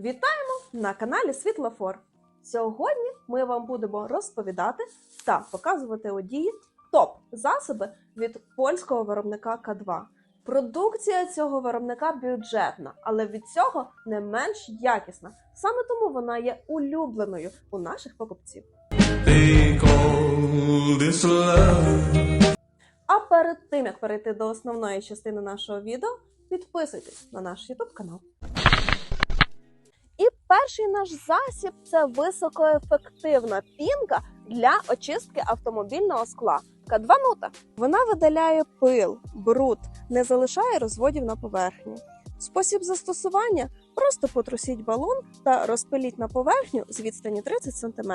Вітаємо на каналі Світлофор. Сьогодні ми вам будемо розповідати та показувати у дії топ засоби від польського виробника К2. Продукція цього виробника бюджетна, але від цього не менш якісна. Саме тому вона є улюбленою у наших покупців. А перед тим як перейти до основної частини нашого відео, підписуйтесь на наш YouTube канал. Перший наш засіб це високоефективна пінка для очистки автомобільного скла. К2 нута. Вона видаляє пил, бруд, не залишає розводів на поверхні. Спосіб застосування просто потрусіть балон та розпиліть на поверхню з відстані 30 см.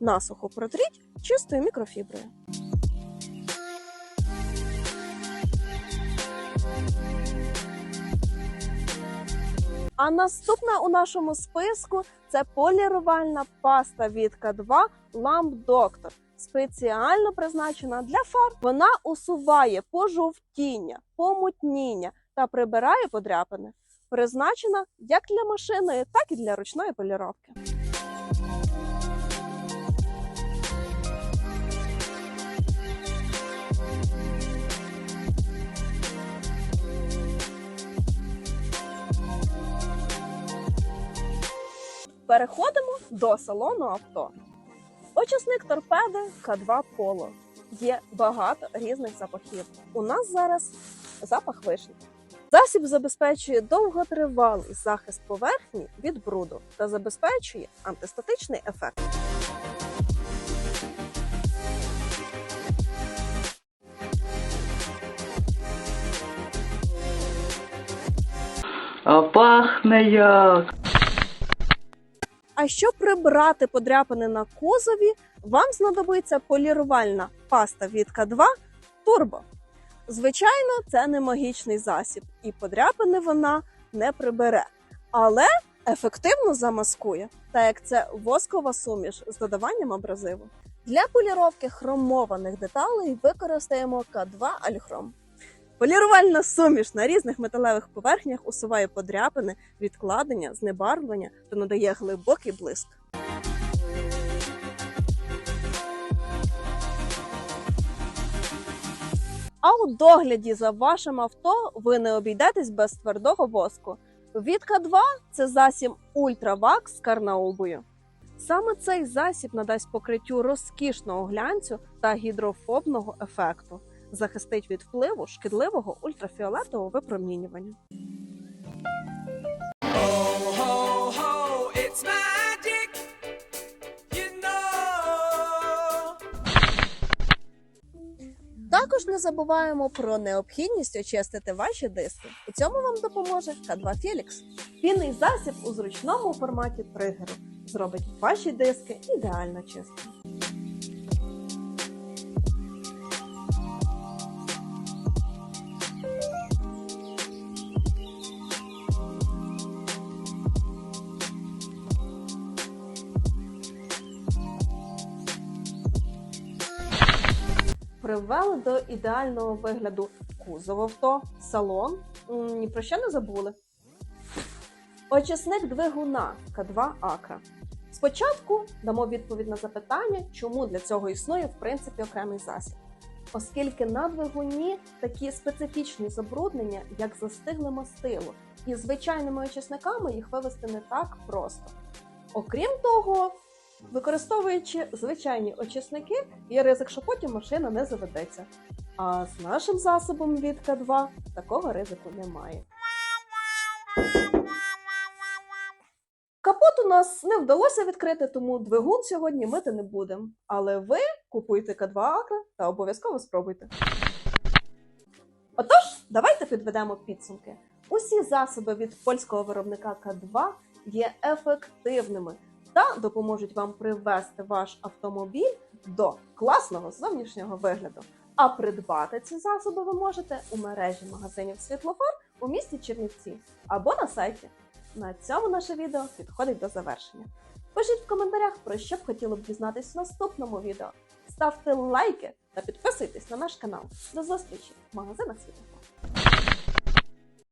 Насухо протріть чистою мікрофіброю. А наступна у нашому списку це полірувальна паста від К2 Lamp Doctor. Спеціально призначена для фарб. Вона усуває пожовтіння, помутніння та прибирає подряпини. Призначена як для машини, так і для ручної поліровки. Переходимо до салону авто. Очисник торпеди К2 Polo. Є багато різних запахів. У нас зараз запах вишні. Засіб забезпечує довготривалий захист поверхні від бруду та забезпечує антистатичний ефект. А пахне як. А щоб прибрати подряпини на кузові, вам знадобиться полірувальна паста від К2 Turbo. Звичайно, це не магічний засіб, і подряпини вона не прибере, але ефективно замаскує, так як це воскова суміш з додаванням абразиву. Для поліровки хромованих деталей використаємо К2 Альхром. Полірувальна суміш на різних металевих поверхнях усуває подряпини, відкладення, знебарвлення та надає глибокий блиск. А у догляді за вашим авто ви не обійдетесь без твердого воску. Від К2 це засіб Ультравакс з карнаубою. Саме цей засіб надасть покриттю розкішного глянцю та гідрофобного ефекту, захистить від впливу шкідливого ультрафіолетового випромінювання. Також не забуваємо про необхідність очистити ваші диски. У цьому вам допоможе К2 Felix. Пінний засіб у зручному форматі тригеру зробить ваші диски ідеально чистими. Привели до ідеального вигляду кузов авто, салон. Ні про що не забули. Очисник двигуна К2 Акра. Спочатку дамо відповідь на запитання, чому для цього існує в принципі окремий засіб. Оскільки на двигуні такі специфічні забруднення, як застигле мастило, і звичайними очисниками їх вивести не так просто. Окрім того, використовуючи звичайні очисники, є ризик, що потім машина не заведеться. А з нашим засобом від К2 такого ризику немає. Капот у нас не вдалося відкрити, тому двигун сьогодні мити не будемо. Але ви купуйте К2 Акра та обов'язково спробуйте. Отож, давайте підведемо підсумки. Усі засоби від польського виробника К2 є ефективними та допоможуть вам привести ваш автомобіль до класного зовнішнього вигляду. А придбати ці засоби ви можете у мережі магазинів Світлофор у місті Чернівці або на сайті. На цьому наше відео підходить до завершення. Пишіть в коментарях, про що б хотіли б дізнатись в наступному відео. Ставте лайки та підписуйтесь на наш канал. До зустрічі в магазинах Світлофор.